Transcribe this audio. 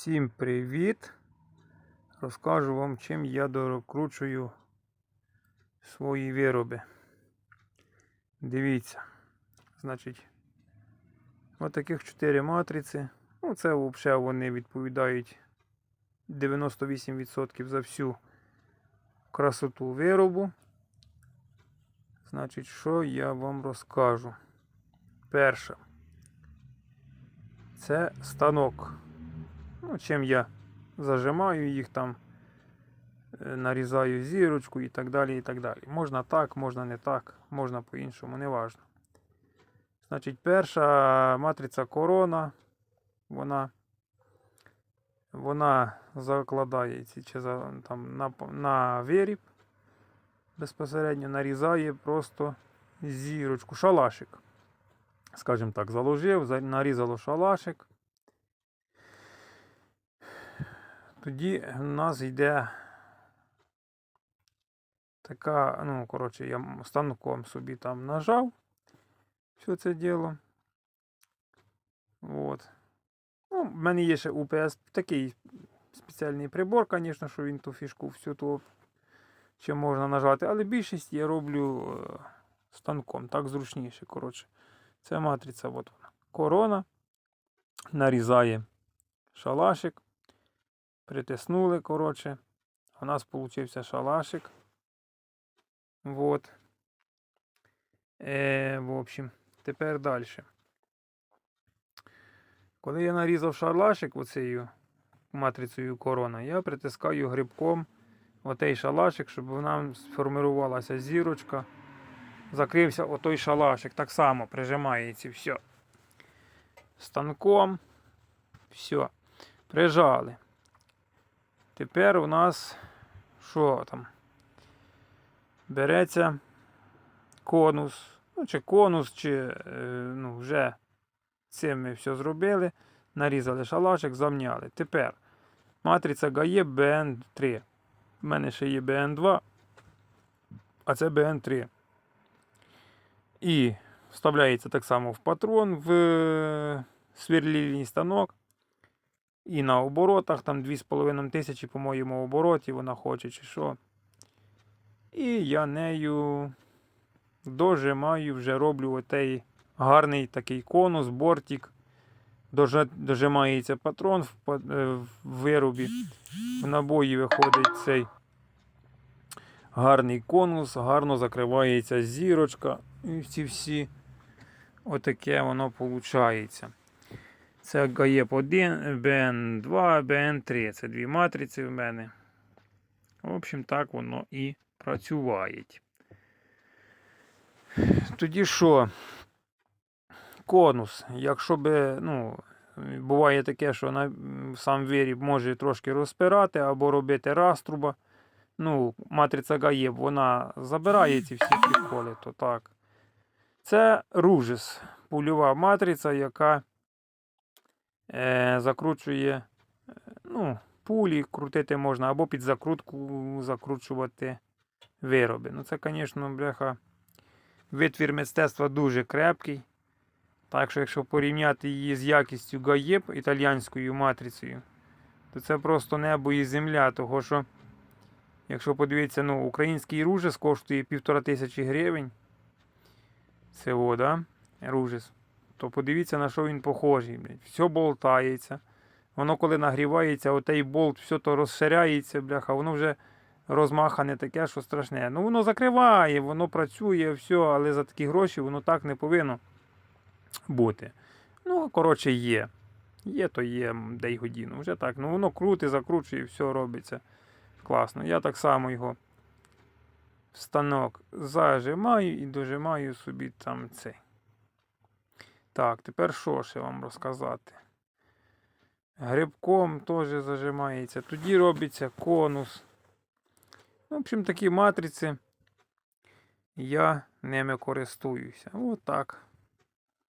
Всім привіт! Розкажу вам, чим я докручую свої вироби. Дивіться, значить, ось таких 4 матриці. Ну, це взагалі вони відповідають 98% за всю красоту виробу. Значить, що я вам розкажу? Перше. Це станок. Ну, чим я зажимаю їх там, е, нарізаю зірочку і так далі. і так далі. Можна так, можна не так, можна по-іншому, не важно. Значить, перша матриця корона, вона, вона закладається чи за, там, на, на виріб, безпосередньо нарізає просто зірочку, шалашик. Скажімо так, заложив, нарізало шалашик. Тоді в нас йде така, ну, коротше, я станком собі там нажав все це діло. От. Ну, в мене є ще УПС такий спеціальний прибор, звісно, що він ту фішку всю ту ще можна нажати, але більшість я роблю е, станком, так зручніше. Коротше. Це матриця, от вона. Корона. Нарізає шалашик. Притиснули, коротше. У нас получився шалашик. Вот. Е, в общем, тепер далі. Коли я нарізав шалашик оцею матрицею корона, я притискаю грибком отей шалашик, щоб вона сформувалася зірочка. Закрився отой шалашик. Так само прижимається все. Станком. Все. Прижали. Тепер у нас що там? Береться конус. Ну, чи конус, чи е, ну, вже цим ми все зробили. Нарізали шалашик, замняли. Тепер матриця ГАЄ BN3. У мене ще є BN2, а це BN3. І вставляється так само в патрон в е, сверлильний станок. І на оборотах, там 2,5 тисячі, по-моєму, обороті вона хоче чи що. І я нею дожимаю, вже роблю отей гарний такий конус, бортик. Дожимається патрон в, па- е, виробі. В набої виходить цей гарний конус, гарно закривається зірочка. І ці всі отаке воно виходить. Це ГАЄП 1, БН2, БН3. Це дві матриці в мене. В общем, так воно і працює. Тоді що? Конус. Якщо би, ну, буває таке, що на сам виріб може трошки розпирати або робити раструба. Ну, матриця ГАЄП, вона забирає ці всі приколи, то так. Це ружис, пульова матриця, яка закручує е, ну, пулі, крутити можна, або під закрутку закручувати вироби. Ну, це, звісно, бляха, витвір мистецтва дуже крепкий. Так що, якщо порівняти її з якістю ГАЄП італійською матрицею, то це просто небо і земля. Того що, якщо подивитися, ну, український ружес коштує півтора тисячі гривень. Це о, да? Ружес. То подивіться, на що він похожий. блядь. Все болтається. Воно, коли нагрівається, отей болт, все то розширяється, бляха, воно вже розмахане таке, що страшне. Ну, воно закриває, воно працює, все, але за такі гроші воно так не повинно бути. Ну, коротше, є. Є, то є, м, де й годину. Вже так. Ну, воно крути, закручує, все робиться. Класно. Я так само його в станок зажимаю і дожимаю собі там цей. Так, тепер що ще вам розказати? Грибком теж зажимається. Тоді робиться конус. В общем, такі матриці я ними користуюся. Отак.